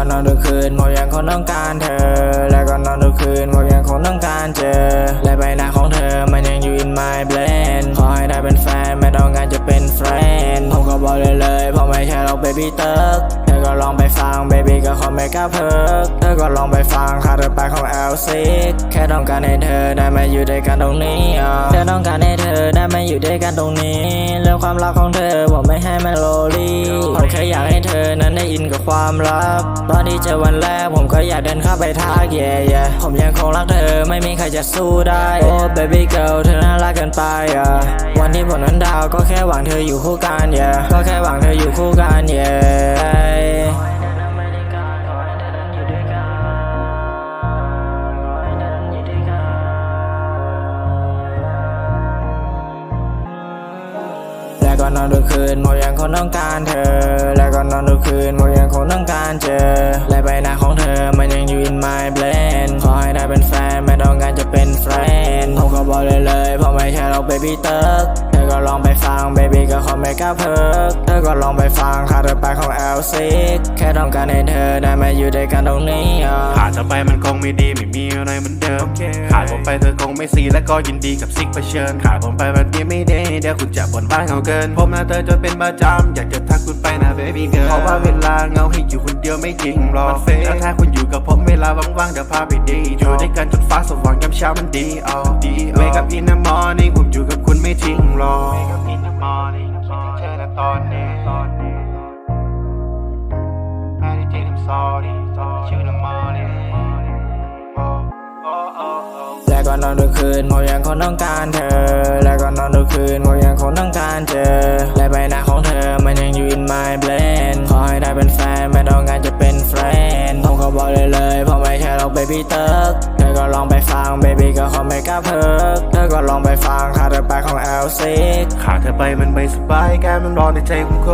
ก็นอนทุกคืนผมยังคงต้องการเธอ แล้วก็นอนทุกคืนผมยังคงต้องการเจอ และใบหน้าของเธอมันยังอยู่ in my brain ขอให้ได้เป็นแฟนไม่ต้องการจะเป็น friend ผมก็บอกเลยเลยเพราะไม่ใช่เรา baby เติร์กเธอก็ลองไปฟัง baby ก็ขอไม่กล้าเพิกเธอก็ลองไปฟังคาเธอไปของ L6 แค่ต้องการให้เธอได้มาอยู่ด้วยกันตรงนี้อะแค่ต้องการให้เธอได้มาอยู่ด้วยกันตรงนี้เรื่องความรักของเธอผมไม่ให้มันโลลี่ผมแค่ นั้นได้อินกับความลับ ตอนที่เจอวันแรกผมก็อยากเดินเข้าไปทักแย่แย่ผมยังคงรักเธอไม่มีใครจะสู้ได้ โอ้ baby girl เธอน่ารักเกินไปอะวันที่ผมนั้นดาวก็แค่หวังเธออยู่คู่กันแย่ก็แค่หวังเธออยู่คู่กันแย่ ก็นอนทุกคืนโมยังคงต้องการเธอ และก็นอนทุกคืนโมยังคงต้องการเจอ และใบหน้าของเธอมันยังอยู่ in my brain ขอให้ได้เป็นแฟนไม่ต้องการจะเป็นแฟนผมก็บอกเลยเลยเพราะไม่ใช่เราเบบี้เติร์ก ลองไปฟัง baby ก็ขอไม่กล้าเพิกเธอก็ลองไปฟังคาเธอไปของ L6 แค่ต้องการให้เธอได้มาอยู่ด้วยกันตรงนี้อะขาดเธอไปมันคงไม่ดีไม่มีอะไรเหมือนเดิม ขาดผมไปเธอคงไม่ซีและก็ยินดีกับซิกเผชิญ ขาดผมไปแบบนี้ไม่ได้เดี๋ยวคุณจะบ่นบ้านเขาเกิน ผมนะเธอจะเป็นประจำอยากจะทักคุณไปนะ baby girl เพราะว่าเวลาเหงาให้อยู่คนเดียวไม่จริงหรอกแล้วถ้าคุณอยู่กับผมเวลาว่างๆเดี๋ยวพาไปดีอยู่ด้วยกันจนฟ้าสว่างยามเช้ามันดีอ๋อดี Wake up in the morning ผมอยู่กับคุณ ไม่ทิ้งหรอกคิดถึงเธอนะตอนนี้ตอนนี้ I didn't I'm sorry, talk to you in the morning. Oh, oh, oh, oh. แล้วก็นอนทุกคืนผมยังคงต้องการเธอ แล้วก็นอนทุกคืนผมยังคงต้องการเจอและไปไหน baby เติร์กเธอก็ลองไปฟัง baby ก็ขอไม่กล้าเพิกเธอก็ลองไปฟังคาเธอไปของ L6 ขาดเธอไปมันไม่สบายแกมันร้อนในใจผมโค